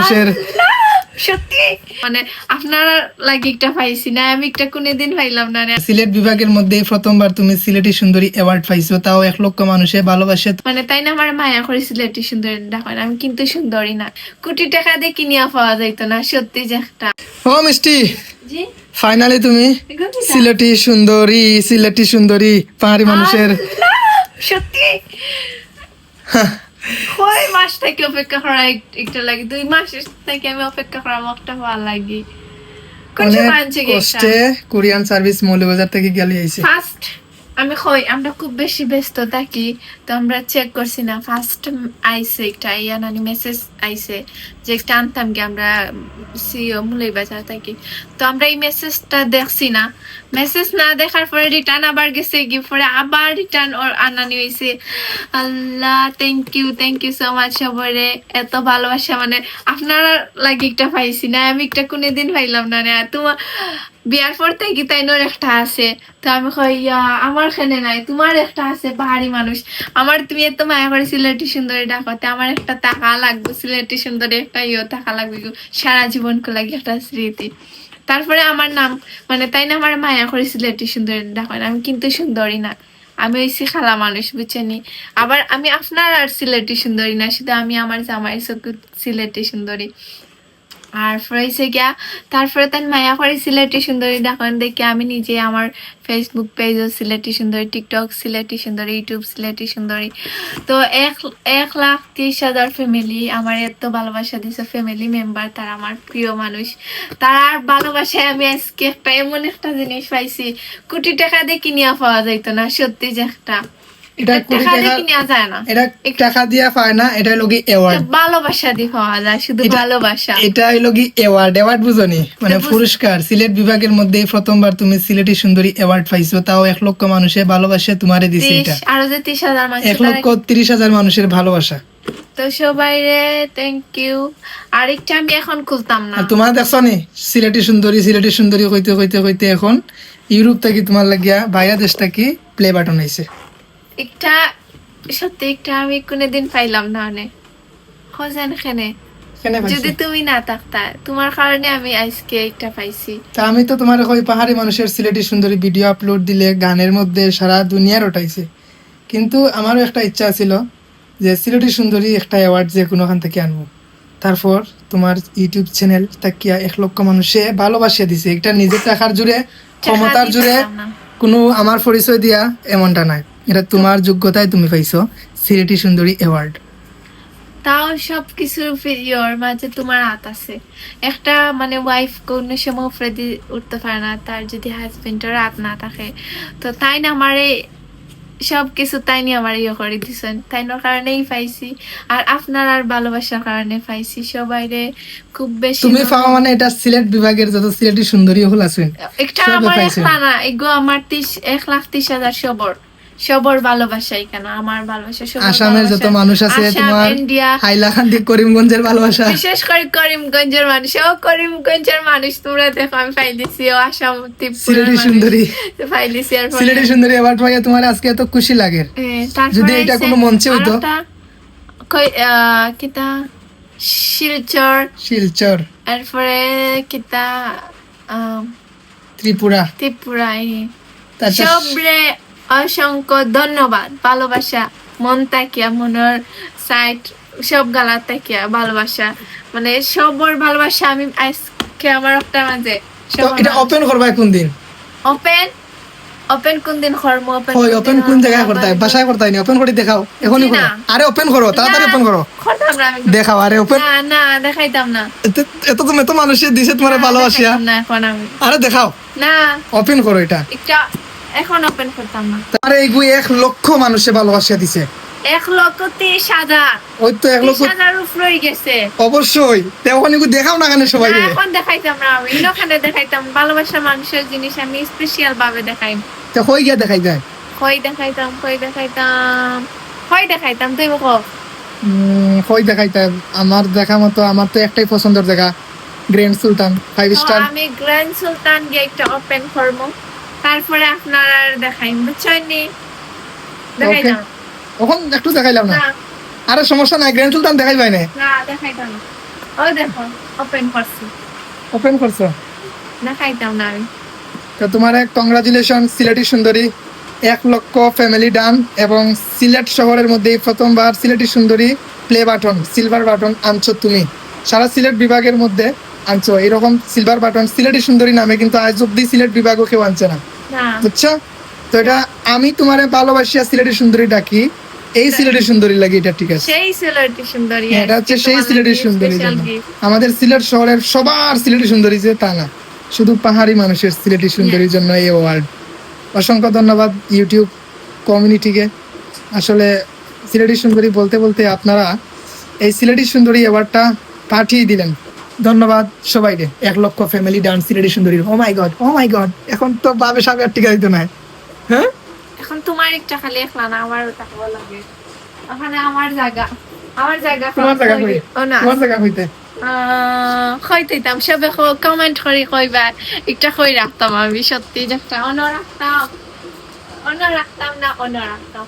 মানুষের সত্যি। মানে আপনার লাগে একটা পাইছি না আমি একটা কোনোদিন পাইলাম না সিলেট বিভাগের মধ্যে প্রথমবার তুমি সিলেটি সুন্দরী অ্যাওয়ার্ড পাইছো তাও এক লক্ষ মানুষে ভালোবাসে। মানে তাই না আমার মায়া করেছিল এটি সুন্দর দেখেন আমি কিন্তু সুন্দরী না। কোটি টাকা দিয়ে কিনিয়া পাওয়া যাইতো না সত্যি যে একটা। ও মিষ্টি। জি। ফাইনালি তুমি? সিলেটি সুন্দরী সিলেটি সুন্দরী পাহাড়ি মানুষের সত্যি। কয় মাস থেকে অপেক্ষা করা একটা লাগে? দুই মাস থেকে আমি অপেক্ষা করা একটা ভালো লাগে। কষ্টে কোরিয়ান সার্ভিস মৌলবাজার থেকে গেলে আইছে। ফার্স্ট আমি কই আমরা খুব বেশি ব্যস্ত থাকি তো আমরা চেক করছি না। ফার্স্ট আইসে একটা ইয়া নানি মেসেজ আইসে যে একটা আনতাম কি আমরা সিও মুলাই বাজার থাকি। তো আমরা এই মেসেজটা দেখছি না। মেসেজ না দেখার পরে রিটার্ন আবার গেছে কি পরে আবার রিটার্ন ওর আনানি হয়েছে Allah thank you thank you so much সবরে এত ভালোবাসা। মানে আপনার লাগে একটা পাইছি না, আমি একটা কোনোদিন পাইলাম না। রে তোমার বিয়ার পর থেকে তাই নোর একটা আছে। তো আমি কই, ইয়া, আমার খানে নাই, তোমার একটা আছে, পাহাড়ি মানুষ। আমার তুমি এত মায়া করে সিলেটি সুন্দরী ডাকতে, আমার একটা টাকা লাগবে সিলেটি সুন্দরী। ইয়ে থাকা লাগবে সারা জীবন লাগে একটা স্মৃতি। তারপরে আমার নাম মানে তাই না আমার মায়া করে সিলেটি সুন্দরী ডাকেন আমি কিন্তু সুন্দরী না। আমি হইছি খালা মানুষ, বুঝছেনি আবার আমি আপনার আর সিলেটি সুন্দরী না, শুধু আমি আমার জামাই চোখ সিলেটি সুন্দরী। আর হয়েছে গিয়া। তারপরে তার মায়া করে সিলেটি সুন্দরী দেখেন দেখে আমি নিজে আমার ফেসবুক পেজও সিলেটি সুন্দরী টিকটক সিলেটি সুন্দরী ইউটিউব সিলেটি সুন্দরী। তো এক এক লাখ তিরিশ হাজার ফ্যামিলি আমার এত ভালোবাসা দিছে ফ্যামিলি মেম্বার তারা আমার প্রিয় মানুষ। তার ভালোবাসায় আমি আজকে একটা এমন একটা জিনিস পাইছি, কোটি টাকা দিয়ে কিনিয়া পাওয়া যাইতো না, সত্যি যে একটা। এটা কোটি টাকা দিয়ে যায় না। এটা টাকা দিয়া পায় না এটা হলো কি অ্যাওয়ার্ড ভালোবাসা দিয়ে পাওয়া যায় শুধু ভালোবাসা। এটা হলো কি অ্যাওয়ার্ড অ্যাওয়ার্ড বুঝনি? মানে পুরস্কার। সিলেট বিভাগের মধ্যে প্রথমবার তুমি সিলেটি সুন্দরী অ্যাওয়ার্ড পাইছো। তাও এক লক্ষ মানুষে ভালোবাসে তোমারে দিছে এটা। আরও যে ত্রিশ হাজার মানুষ এক লক্ষ তিরিশ হাজার মানুষের ভালোবাসা। তো সবাই রে থ্যাংক ইউ আরেকটা আমি এখন খুলতাম না। তোমার দেখছ নি? সিলেটি সুন্দরী সিলেটি সুন্দরী কইতে কইতে কইতে এখন ইউরোপ থেকে তোমার লাগিয়া বাইরা দেশ থেকে প্লে বাটন আইছে। একটা সত্যি একটা আমি কোনোদিন পাইলাম না অনেক খোঁজেন পাইছে? যদি তুমি না থাকতা তোমার কারণে আমি আজকে একটা পাইছি। তা আমি তো তোমার কই পাহাড়ি মানুষের সিলেটি সুন্দরী ভিডিও আপলোড দিলে গানের মধ্যে সারা দুনিয়ার ওঠাইছে কিন্তু আমারও একটা ইচ্ছা ছিল যে সিলেটি সুন্দরী একটা অ্যাওয়ার্ড যে কোনোখান থেকে আনব। তারপর তোমার ইউটিউব চ্যানেল তাকিয়া এক লক্ষ মানুষে ভালোবাসিয়া দিছে। এটা নিজের টাকার জুড়ে ক্ষমতার জুড়ে। কোনো আমার পরিচয় দিয়া এমনটা নাই। এটা তোমার যোগ্যতায় তুমি পাইছো। সিলেটি সুন্দরী অ্যাওয়ার্ড তাও সব কিছুর ফেলিওর মাঝে তোমার হাত আছে। একটা মানে ওয়াইফ কোনো সময় ফ্রেডি উঠতে পারে না, তার যদি হাজবেন্ডের হাত না থাকে। তো তাই না আমারে সব কিছু তাই নিয়ে আমার ইয়ে করে দিছেন। তাই না কারণেই পাইছি। আর আপনার আর ভালোবাসার কারণে পাইছি। সবাইরে খুব বেশি তুমি পাওয়া মানে এটা সিলেট বিভাগের যত সিলেটি সুন্দরী হল আছেন একটা আমার। না এগো আমার তিস এক লাখ তিরিশ হাজার সবর। সবর ভালোবাসাই কেন? আমার ভালোবাসা আসামের যত মানুষ আছে তোমার হাইলাকান্দি করিমগঞ্জের ভালোবাসা। বিশেষ করে করিমগঞ্জের মানুষ। ও করিমগঞ্জের মানুষ তোমরা দেখো আমি পাইলিছি ও আসাম সিলেটি। সুন্দরী। পাইলিছি আর সিলেটি সুন্দরী অ্যাওয়ার্ড পাইয়া তোমার আজকে এত খুশি লাগে। যদি এটা কোনো মঞ্চে আহ, কিতা? শিলচর। শিলচর। এরপরে কিতা? ত্রিপুরা। তারপর সবরে অসংখ্য ধন্যবাদ। ভালোবাসা মন তাকিয়া মনের সাইট সব গালা তাকিয়া ভালোবাসা। মানে সবর ভালোবাসা আমি আজকে আমার একটা মাঝে। এটা ওপেন করবা কোন দিন? ওপেন ওপেন কোন দিন কর্ম? ওপেন ওপেন কোন জায়গায় করতে হয় বাসায় করতে হয় ওপেন করে দেখাও। এখনই করো। আরে ওপেন করো তাড়াতাড়ি ওপেন করো। দেখাও আরে ওপেন না না দেখাইতাম না। এত তুমি এত মানুষে দিছে তোমার ভালোবাসিয়া। দেখাইতাম না এখন আমি। আরে দেখাও। না। ওপেন করো এটা। একটা এখন ওপেন করতাম না। তারে এইগুই এক লক্ষ মানুষে ভালোবাসিয়া দিছে। এক লক্ষ তিরিশ হাজার। ওই তো এক লক্ষ হাজার গেছে। অবশ্যই। এগুলো দেখাও না কেন সবাই এখন দেখাইতাম না আমি। ওখানে দেখাইতাম। ভালোবাসা মানুষের জিনিস আমি স্পেশাল ভাবে দেখাই। তো হয়ে গিয়া দেখাই যায়? কই দেখাইতাম কই দেখাইতাম? কই দেখাইতাম তুই মুখো উম, কই দেখাইতে আমার দেখা মতো আমার তো একটাই পছন্দের জায়গা গ্র্যান্ড সুলতান ফাইভ স্টার আমি গ্র্যান্ড সুলতান গেটটা ওপেন করব। তারপরে আপনার আর দেখাই বুঝছেন নি দেখাইতাম তখন একটু দেখাইলাম না? আরে সমস্যা নাই গ্র্যান্ড সুলতান দেখাই পাই না না দেখাইতাম না। ও দেখো ওপেন করছি। ওপেন করছ? না আমি। তো তোমার এক কংগ্রাচুলেশন সিলেটি সুন্দরী। এক লক্ষ ফ্যামিলি ডান এবং সিলেট শহরের মধ্যেই প্রথমবার সিলেটি সুন্দরী প্লে বাটন সিলভার বাটন আনছো তুমি। সারা সিলেট বিভাগের মধ্যে আনছো এরকম সিলভার বাটন সিলেটি সুন্দরী নামে কিন্তু আজ অব্দি সিলেট বিভাগও কেউ আনছে না। বুঝছ? তো এটা আমি তোমারে ভালোবাসিয়া সিলেটি সুন্দরী ডাকি এই সিলেটি সুন্দরী লাগে এটা ঠিক আছে। সেই সিলেটি সুন্দরী। হ্যাঁ, এটা হচ্ছে সেই সিলেটি সুন্দরী আমাদের সিলেট শহরের সবার সিলেটি সুন্দরী যে তা না। শুধু পাহাড়ি মানুষের সিলেটি সুন্দরীর জন্য এই অ্যাওয়ার্ড অসংখ্য ধন্যবাদ ইউটিউব কমিউনিটিকে আসলে সিলেটি সুন্দরী বলতে বলতে আপনারা এই সিলেটি সুন্দরী অ্যাওয়ার্ডটা পাঠিয়ে দিলেন। ধন্যবাদ সবাইকে। এক লক্ষ ফ্যামিলি ডান্স সিলেটি সুন্দরী ও মাই গড ও মাই গড এখন তো বাবে সাবে আর টিকা দিতে নাই। হ্যাঁ? এখন তোমার একটা খালি একলা না আমার টাকা লাগে। ওখানে আমার জায়গা আমার জায়গা তোমার জায়গা কই? ও না। তোমার জায়গা হইতে আহ, কইতাম সবে কমেন্ট করে কইবা একটা কই রাখতাম আমি সত্যি একটা অন্য রাখতাম। অন্য রাখতাম না অন্য রাখতাম।